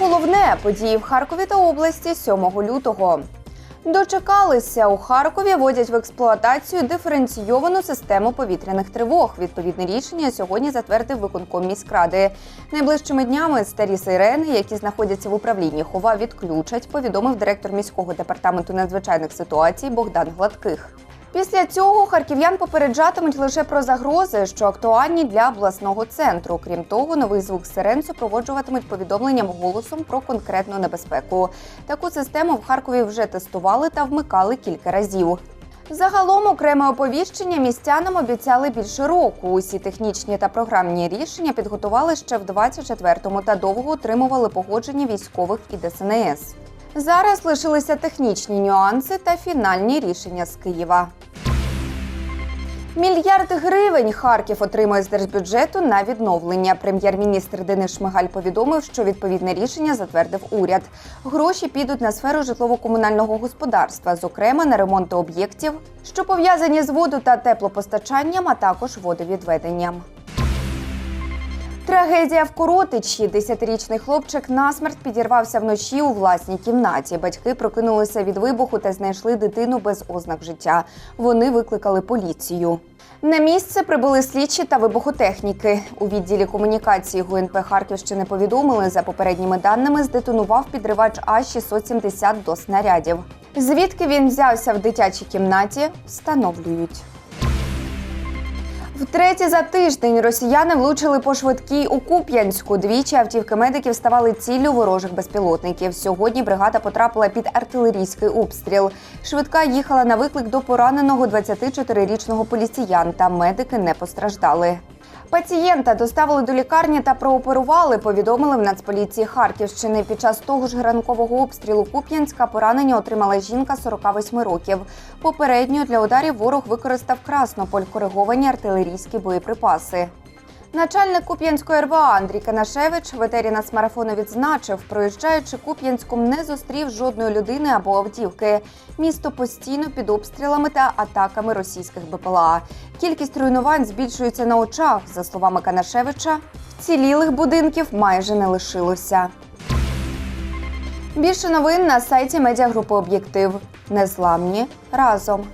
головне події в Харкові та області 7 лютого. Дочекалися у Харкові. Вводять в експлуатацію диференційовану систему повітряних тривог. Відповідне рішення сьогодні затвердив виконком міськради. Найближчими днями старі сирени, які знаходяться в управлінні хова, відключать. Повідомив директор міського департаменту надзвичайних ситуацій Богдан Гладких. Після цього харків'ян попереджатимуть лише про загрози, що актуальні для обласного центру. Крім того, новий звук сирен супроводжуватимуть повідомленням голосом про конкретну небезпеку. Таку систему в Харкові вже тестували та вмикали кілька разів. Загалом окреме оповіщення містянам обіцяли більше року. Усі технічні та програмні рішення підготували ще в 24-му та довго отримували погодження військових і ДСНС. Зараз лишилися технічні нюанси та фінальні рішення з Києва. Мільярд гривень Харків отримує з держбюджету на відновлення. Прем'єр-міністр Денис Шмигаль повідомив, що відповідне рішення затвердив уряд. Гроші підуть на сферу житлово-комунального господарства, зокрема на ремонти об'єктів, що пов'язані з воду та теплопостачанням, а також водовідведенням. Трагедія в Коротичі. Десятирічний хлопчик насмерть підірвався вночі у власній кімнаті. Батьки прокинулися від вибуху та знайшли дитину без ознак життя. Вони викликали поліцію. На місце прибули слідчі та вибухотехніки. У відділі комунікації ГУНП Харківщини повідомили, за попередніми даними, здетонував підривач А-670 до снарядів. Звідки він взявся в дитячій кімнаті, встановлюють. Втретє за тиждень росіяни влучили по швидкій у Куп'янську. Двічі автівки медиків ставали ціллю ворожих безпілотників. Сьогодні бригада потрапила під артилерійський обстріл. Швидка їхала на виклик до пораненого 24-річного поліціянта. Медики не постраждали. Пацієнта доставили до лікарні та прооперували, повідомили в Нацполіції Харківщини. Під час того ж ранкового обстрілу Куп'янська поранення отримала жінка 48 років. Попередньо для ударів ворог використав краснополь кориговані артилерійські боєприпаси. Начальник Куп'янської РВА Андрій Канашевич в етері нацмарафону відзначив, проїжджаючи Куп'янськом, не зустрів жодної людини або автівки. Місто постійно під обстрілами та атаками російських БПЛА. Кількість руйнувань збільшується на очах. За словами Канашевича, вцілілих будинків майже не лишилося. Більше новин на сайті медіагрупи Об'єктив. Незламні разом.